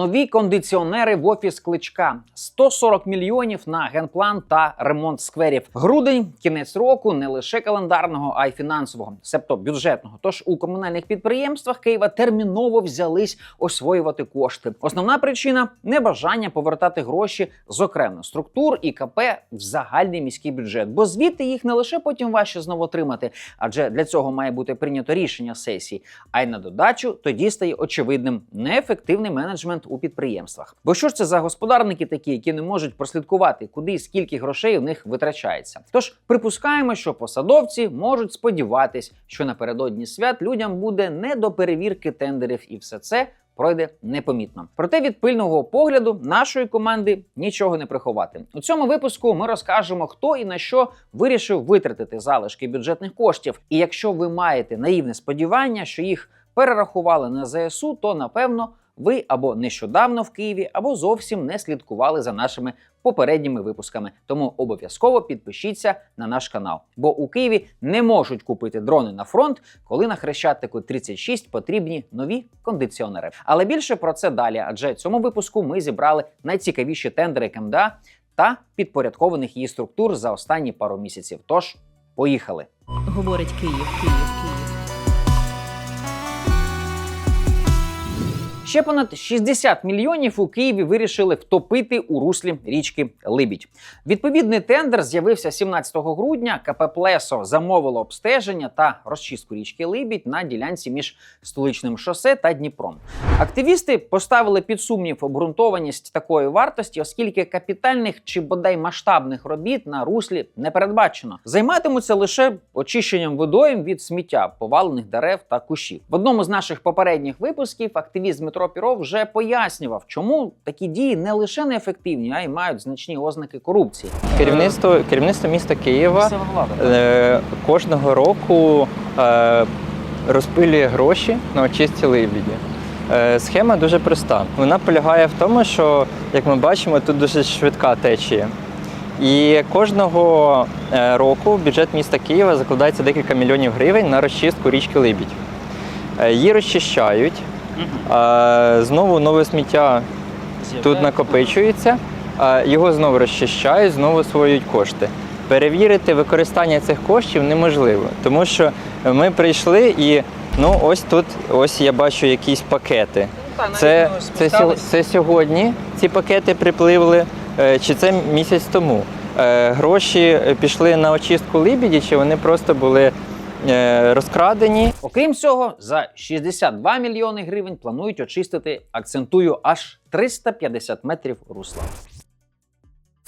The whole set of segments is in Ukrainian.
Нові кондиціонери в офіс кличка, 140 мільйонів на генплан та ремонт скверів. Грудень, кінець року, не лише календарного, а й фінансового, себто бюджетного. Тож у комунальних підприємствах Києва терміново взялись освоювати кошти. Основна причина небажання повертати гроші з окремих структур і КП в загальний міський бюджет, бо звідти їх не лише потім важче знову отримати, адже для цього має бути прийнято рішення сесії, а й на додачу тоді стає очевидним неефективний менеджмент у підприємствах. Бо що ж це за господарники такі, які не можуть прослідкувати, куди і скільки грошей у них витрачається? Тож припускаємо, що посадовці можуть сподіватись, що напередодні свят людям буде не до перевірки тендерів, і все це. Пройде непомітно. Проте від пильного погляду нашої команди нічого не приховати. У цьому випуску ми розкажемо, хто і на що вирішив витратити залишки бюджетних коштів. І якщо ви маєте наївне сподівання, що їх перерахували на ЗСУ, то напевно ви або нещодавно в Києві, або зовсім не слідкували за нашими попередніми випусками. Тому обов'язково підпишіться на наш канал. Бо у Києві не можуть купити дрони на фронт, коли на Хрещатику 36 потрібні нові кондиціонери. Але більше про це далі, адже цьому випуску ми зібрали найцікавіші тендери КМДА та підпорядкованих її структур за останні пару місяців. Тож поїхали. Говорить Київ, Київ, Ще понад 60 мільйонів у Києві вирішили втопити у руслі річки Либідь. Відповідний тендер з'явився 17 грудня. КП «Плесо» замовило обстеження та розчистку річки Либідь на ділянці між столичним шосе та Дніпром. Активісти поставили під сумнів обґрунтованість такої вартості, оскільки капітальних чи бодай масштабних робіт на руслі не передбачено. Займатимуться лише очищенням водойм від сміття, повалених дерев та кущів. В одному з наших попередніх випусків активіст Дмитро Піров вже пояснював, чому такі дії не лише неефективні, а й мають значні ознаки корупції. Керівництво, керівництво міста Києва влада. е, кожного року е, розпилює гроші на очисті Либіді. Е, схема дуже проста. Вона полягає в тому, що, як ми бачимо, тут дуже швидка течія. І кожного е, року бюджет міста Києва закладається декілька мільйонів гривень на розчистку річки Либідь. Е, Її розчищають, знову нове сміття тут накопичується, його знову розчищають, знову освоюють кошти. Перевірити використання цих коштів неможливо, тому що ми прийшли і ну ось тут ось я бачу якісь пакети. Це, це, сьо- це сьогодні ці пакети припливли, е, чи це місяць тому. Е, Гроші пішли на очистку Либіді, чи вони просто були розкрадені. Окрім цього, за 62 мільйони гривень планують очистити, акцентую, аж 350 метрів русла.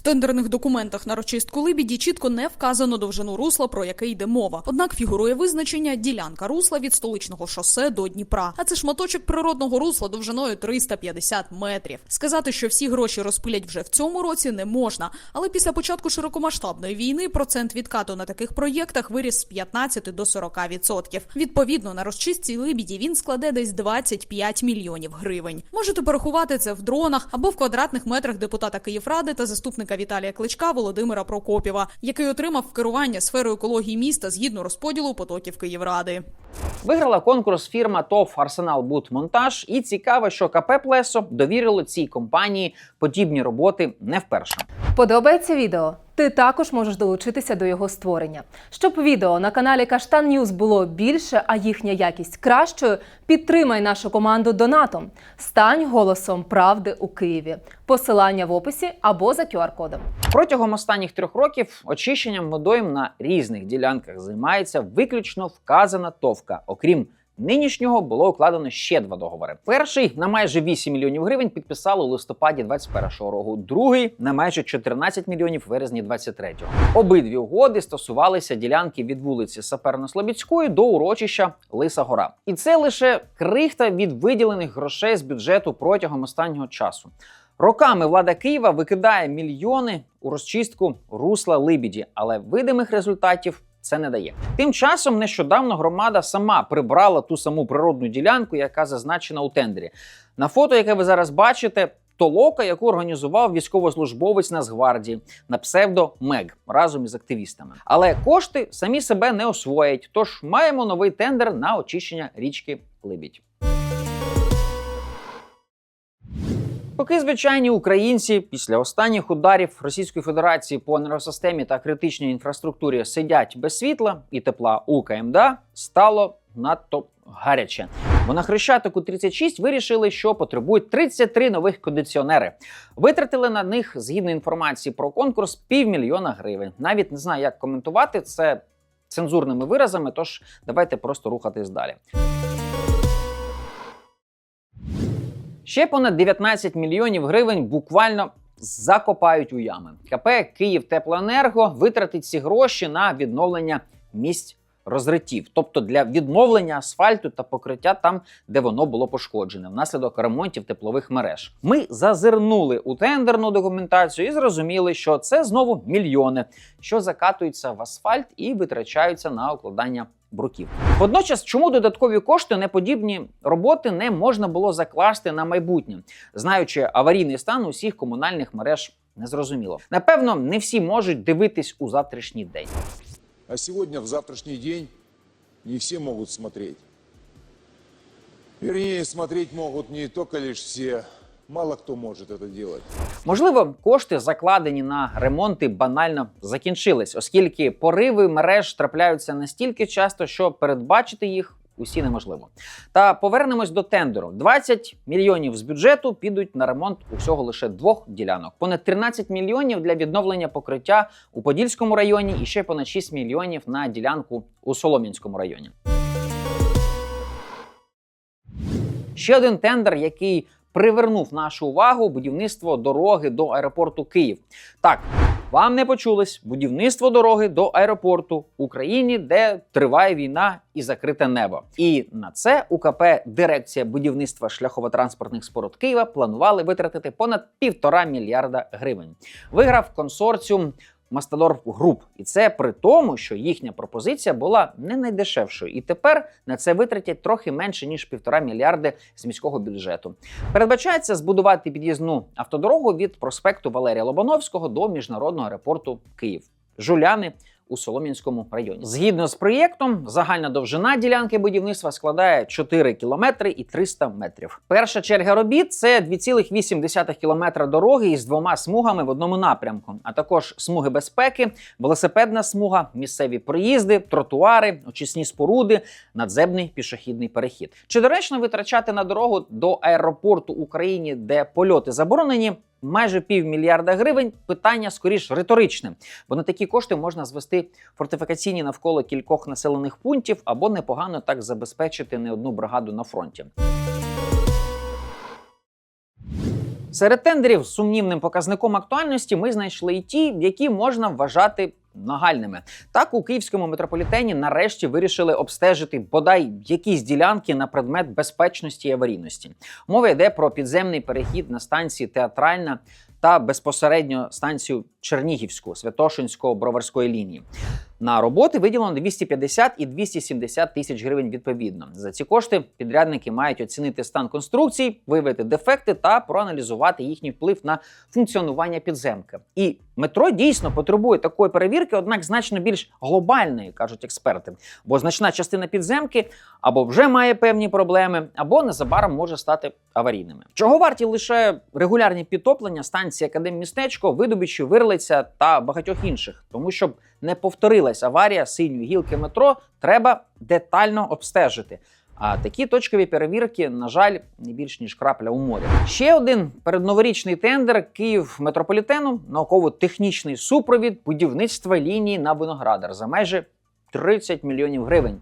В тендерних документах на розчистку Либіді чітко не вказано довжину русла, про яке йде мова. Однак фігурує визначення ділянка русла від столичного шосе до Дніпра. А це шматочок природного русла довжиною 350 метрів. Сказати, що всі гроші розпилять вже в цьому році, не можна. Але після початку широкомасштабної війни процент відкату на таких проєктах виріс з 15 до 40 відсотків. Відповідно, на розчистці Либіді він складе десь 25 мільйонів гривень. Можете порахувати це в дронах або в квадратних метрах депутата Київради та заступника Віталія Кличка Володимира Прокопєва, який отримав керування сферою екології міста згідно розподілу потоків Київради. Виграла конкурс фірма ТОВ Арсенал Бутмонтаж, і цікаво, що КП Плесо довірило цій компанії подібні роботи не вперше. Подобається відео? Ти також можеш долучитися до його створення. Щоб відео на каналі Каштан Ньюз було більше, а їхня якість кращою, підтримай нашу команду донатом. Стань голосом правди у Києві. Посилання в описі або за QR-кодом. Протягом останніх трьох років очищенням водойм на різних ділянках займається виключно вказана товка. Окрім нинішнього, було укладено ще два договори. Перший на майже 8 мільйонів гривень підписали у листопаді 21-го року. Другий на майже 14 мільйонів в березні 23-го. Обидві угоди стосувалися ділянки від вулиці Саперно-Слобідської до урочища Лиса Гора. І це лише крихта від виділених грошей з бюджету протягом останнього часу. Роками влада Києва викидає мільйони у розчистку русла Либіді, але видимих результатів це не дає. Тим часом нещодавно громада сама прибрала ту саму природну ділянку, яка зазначена у тендері. На фото, яке ви зараз бачите, толока, яку організував військовослужбовець Нацгвардії на псевдо Мег разом із активістами. Але кошти самі себе не освоять. Тож маємо новий тендер на очищення річки Либідь. Поки звичайні українці після останніх ударів Російської Федерації по енергосистемі та критичній інфраструктурі сидять без світла і тепла у КМДА, стало надто гаряче. Бо на Хрещатику 36 вирішили, що потребують 33 нових кондиціонери. Витратили на них, згідно інформації про конкурс, півмільйона гривень. Навіть не знаю, як коментувати це цензурними виразами, тож давайте просто рухатись далі. Ще понад 19 мільйонів гривень буквально закопають у ями. КП Київ Теплоенерго витратить ці гроші на відновлення місць розриттів, тобто для відновлення асфальту та покриття там, де воно було пошкоджене, внаслідок ремонтів теплових мереж. Ми зазирнули у тендерну документацію і зрозуміли, що це знову мільйони, що закатуються в асфальт і витрачаються на укладання бруків. Водночас, чому додаткові кошти на подібні роботи не можна було закласти на майбутнє, знаючи аварійний стан усіх комунальних мереж. Незрозуміло. Напевно, не всі можуть дивитись у завтрашній день. А сегодня, в завтрашний день, не все могут смотреть. Вернее, смотреть могут не только лишь все, мало кто может это делать. Можливо, кошти, закладені на ремонти, банально закінчились, оскільки пориви мереж трапляються настільки часто, що передбачити їх усі неможливо. Та повернемось до тендеру: 20 мільйонів з бюджету підуть на ремонт усього лише двох ділянок. Понад 13 мільйонів для відновлення покриття у Подільському районі, і ще понад 6 мільйонів на ділянку у Солом'янському районі. Ще один тендер, який привернув нашу увагу будівництво дороги до аеропорту Київ. Так, вам не почулось будівництво дороги до аеропорту в Україні, де триває війна і закрите небо. І на це УКП Дирекція будівництва шляхово-транспортних споруд Києва планували витратити понад півтора мільярда гривень. Виграв консорціум Мастадор Груп, і це при тому, що їхня пропозиція була не найдешевшою, і тепер на це витратять трохи менше ніж півтора мільярди з міського бюджету. Передбачається збудувати під'їзну автодорогу від проспекту Валерія Лобановського до міжнародного аеропорту Київ. Жуляни у Солом'янському районі. Згідно з проєктом, загальна довжина ділянки будівництва складає 4 кілометри і 300 метрів. Перша черга робіт це 2,8 кілометра дороги із двома смугами в одному напрямку, а також смуги безпеки, велосипедна смуга, місцеві проїзди, тротуари, очисні споруди, надземний пішохідний перехід. Чи доречно витрачати на дорогу до аеропорту Україні, де польоти заборонені? Майже півмільярда гривень питання скоріш риторичне, бо на такі кошти можна звести фортифікаційні навколо кількох населених пунктів або непогано так забезпечити не одну бригаду на фронті. Серед тендерів сумнівним показником актуальності ми знайшли і ті, які можна вважати нагальними. Так у київському метрополітені нарешті вирішили обстежити бодай якісь ділянки на предмет безпечності і аварійності. Мова йде про підземний перехід на станції театральна та безпосередньо станцію Чернігівську Святошинського броварської лінії. На роботи виділено 250 і 270 тисяч гривень відповідно. За ці кошти підрядники мають оцінити стан конструкцій, виявити дефекти та проаналізувати їхній вплив на функціонування підземки. І метро дійсно потребує такої перевірки, однак значно більш глобальної, кажуть експерти. Бо значна частина підземки або вже має певні проблеми, або незабаром може стати аварійними. Чого варті лише регулярні підтоплення станції Академмістечко, видобичі Вирлиця та багатьох інших, тому щоб не повторилась аварія синьої гілки метро, треба детально обстежити. А такі точкові перевірки, на жаль, не більш ніж крапля у морі. Ще один передноворічний тендер Київ метрополітену, науково-технічний супровід будівництва лінії на виноградар за майже 30 мільйонів гривень.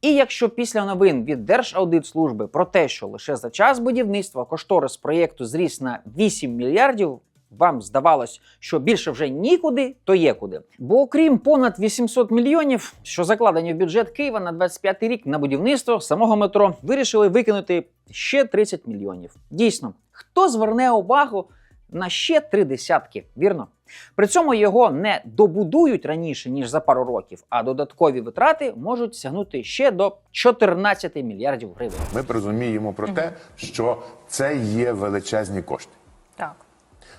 І якщо після новин від Держаудитслужби про те, що лише за час будівництва кошторис проєкту зріс на 8 мільярдів, вам здавалось, що більше вже нікуди, то є куди. Бо окрім понад 800 мільйонів, що закладені в бюджет Києва на 25 рік на будівництво самого метро, вирішили викинути ще 30 мільйонів. Дійсно, хто зверне увагу на ще три десятки, вірно? При цьому його не добудують раніше ніж за пару років, а додаткові витрати можуть сягнути ще до 14 мільярдів гривень. Ми розуміємо про те, що це є величезні кошти. Так.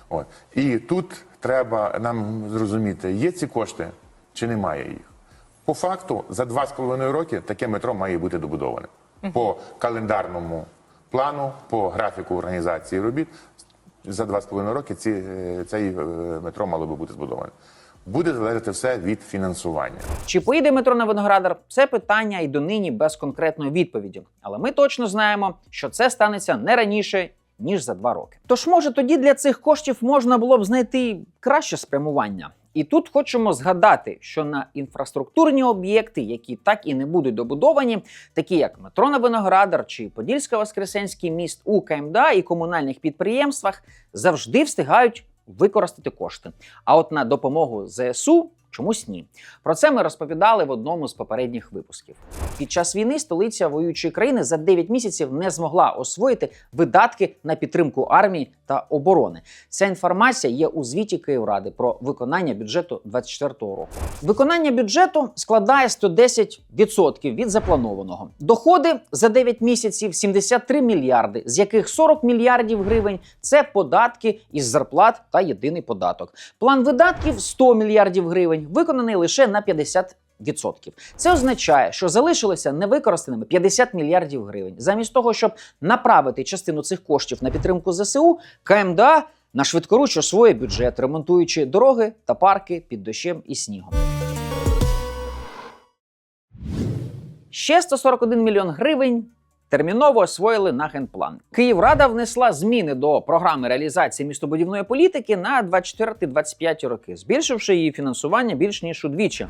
От. І тут треба нам зрозуміти, є ці кошти чи немає їх. По факту, за два з половиною роки таке метро має бути добудоване. По календарному плану, по графіку організації робіт. за 2,5 роки ці, е, цей е, метро мало би бути збудоване. Буде залежати все від фінансування. Чи поїде метро на Виноградар? Це питання і донині без конкретної відповіді. Але ми точно знаємо, що це станеться не раніше. Ніж за два роки. Тож, може, тоді для цих коштів можна було б знайти краще спрямування. І тут хочемо згадати, що на інфраструктурні об'єкти, які так і не будуть добудовані, такі як метро на Виноградар чи Подільсько-Воскресенський міст у КМДА і комунальних підприємствах, завжди встигають використати кошти. А от на допомогу ЗСУ чомусь ні. Про це ми розповідали в одному з попередніх випусків. Під час війни столиця воюючої країни за 9 місяців не змогла освоїти видатки на підтримку армії та оборони. Ця інформація є у звіті Київради про виконання бюджету 2024 року. Виконання бюджету складає 110% від запланованого. Доходи за 9 місяців 73 мільярди, з яких 40 мільярдів гривень це податки із зарплат та єдиний податок. План видатків 100 мільярдів гривень виконаний лише на 50%. Відсотків це означає, що залишилося невикористаними 50 мільярдів гривень. Замість того, щоб направити частину цих коштів на підтримку ЗСУ, КМДА на швидкоруч освоює бюджет, ремонтуючи дороги та парки під дощем і снігом. Ще 141 мільйон гривень терміново освоїли на генплан. Київрада внесла зміни до програми реалізації містобудівної політики на 24-25 роки, збільшивши її фінансування більш ніж удвічі.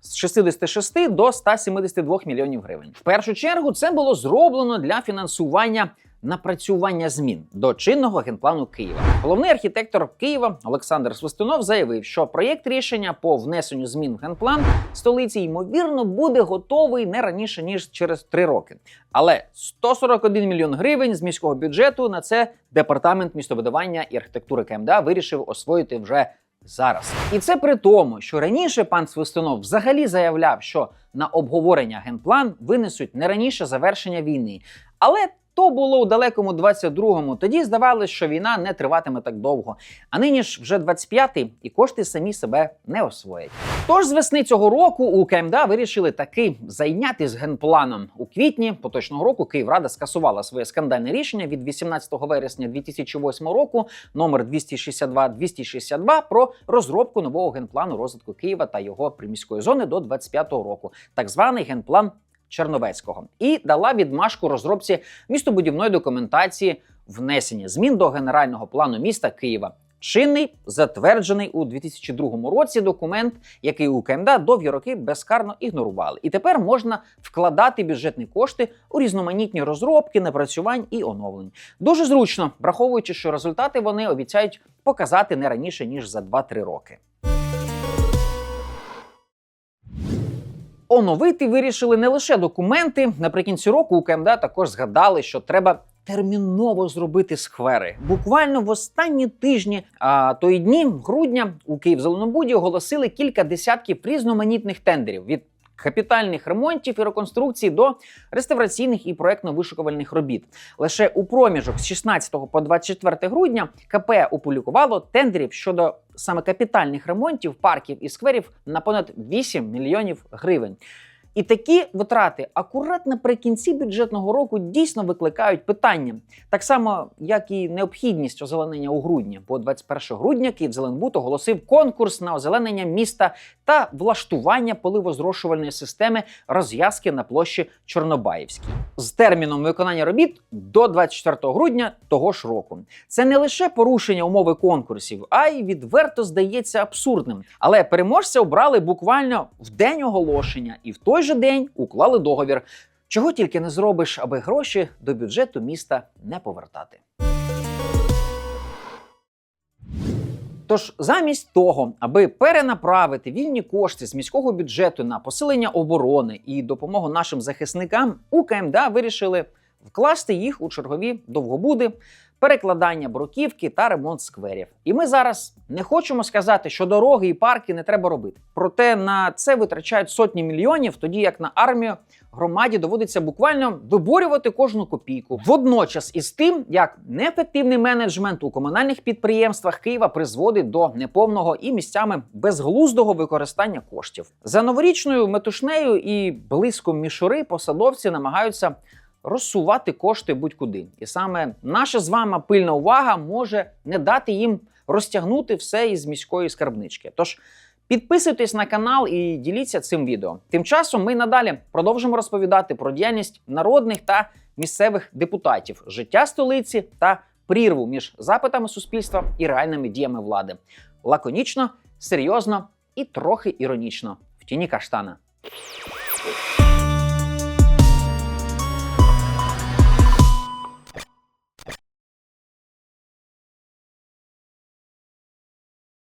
З 66 до 172 мільйонів гривень. В першу чергу це було зроблено для фінансування напрацювання змін до чинного генплану Києва. Головний архітектор Києва Олександр Свистунов заявив, що проєкт рішення по внесенню змін в генплан столиці ймовірно буде готовий не раніше ніж через три роки. Але 141 мільйон гривень з міського бюджету на це департамент містобудування і архітектури КМДА вирішив освоїти вже зараз. І це при тому, що раніше пан Свистунов взагалі заявляв, що на обговорення генплан винесуть не раніше завершення війни. Але то було у далекому 22-му. Тоді здавалось, що війна не триватиме так довго. А нині ж вже 25-й, і кошти самі себе не освоять. Тож з весни цього року у КМДА вирішили таки зайнятися генпланом. У квітні поточного року Київрада скасувала своє скандальне рішення від 18 вересня 2008 року, номер 262-262 про розробку нового генплану розвитку Києва та його приміської зони до 25-го року, так званий генплан Черновецького, і дала відмашку розробці містобудівної документації внесення змін до генерального плану міста Києва. Чинний затверджений у 2002 році документ, який у КМДА довгі роки безкарно ігнорували. І тепер можна вкладати бюджетні кошти у різноманітні розробки, напрацювань і оновлень. Дуже зручно, враховуючи, що результати вони обіцяють показати не раніше ніж за 2-3 роки. Оновити вирішили не лише документи. Наприкінці року у КМДА також згадали, що треба терміново зробити сквери. Буквально в останні тижні, а то й дні грудня у Київ-Зеленобуді оголосили кілька десятків різноманітних тендерів від капітальних ремонтів і реконструкцій до реставраційних і проектно-вишукувальних робіт. Лише у проміжок з 16 по 24 грудня КП опублікувало тендерів щодо саме капітальних ремонтів парків і скверів на понад 8 мільйонів гривень. І такі витрати акурат наприкінці бюджетного року дійсно викликають питання, так само як і необхідність озеленення у грудні. Бо 21 грудня Київзеленбуд оголосив конкурс на озеленення міста та влаштування поливозрошувальної системи розв'язки на площі Чорнобаївській з терміном виконання робіт до 24 грудня того ж року. Це не лише порушення умови конкурсів, а й відверто здається абсурдним. Але переможця обрали буквально в день оголошення і в той же день уклали договір. Чого тільки не зробиш, аби гроші до бюджету міста не повертати. Тож, замість того, аби перенаправити вільні кошти з міського бюджету на посилення оборони і допомогу нашим захисникам, у КМДА вирішили вкласти їх у чергові довгобуди, перекладання бруківки та ремонт скверів. І ми зараз не хочемо сказати, що дороги і парки не треба робити. Проте на це витрачають сотні мільйонів, тоді як на армію громаді доводиться буквально виборювати кожну копійку. Водночас із тим, як неефективний менеджмент у комунальних підприємствах Києва призводить до неповного і місцями безглуздого використання коштів. За новорічною метушнею і блиском мішури посадовці намагаються розсувати кошти будь-куди. І саме наша з вами пильна увага може не дати їм розтягнути все із міської скарбнички. Тож підписуйтесь на канал і діліться цим відео. Тим часом ми надалі продовжимо розповідати про діяльність народних та місцевих депутатів, життя столиці та прірву між запитами суспільства і реальними діями влади. Лаконічно, серйозно і трохи іронічно в тіні каштана.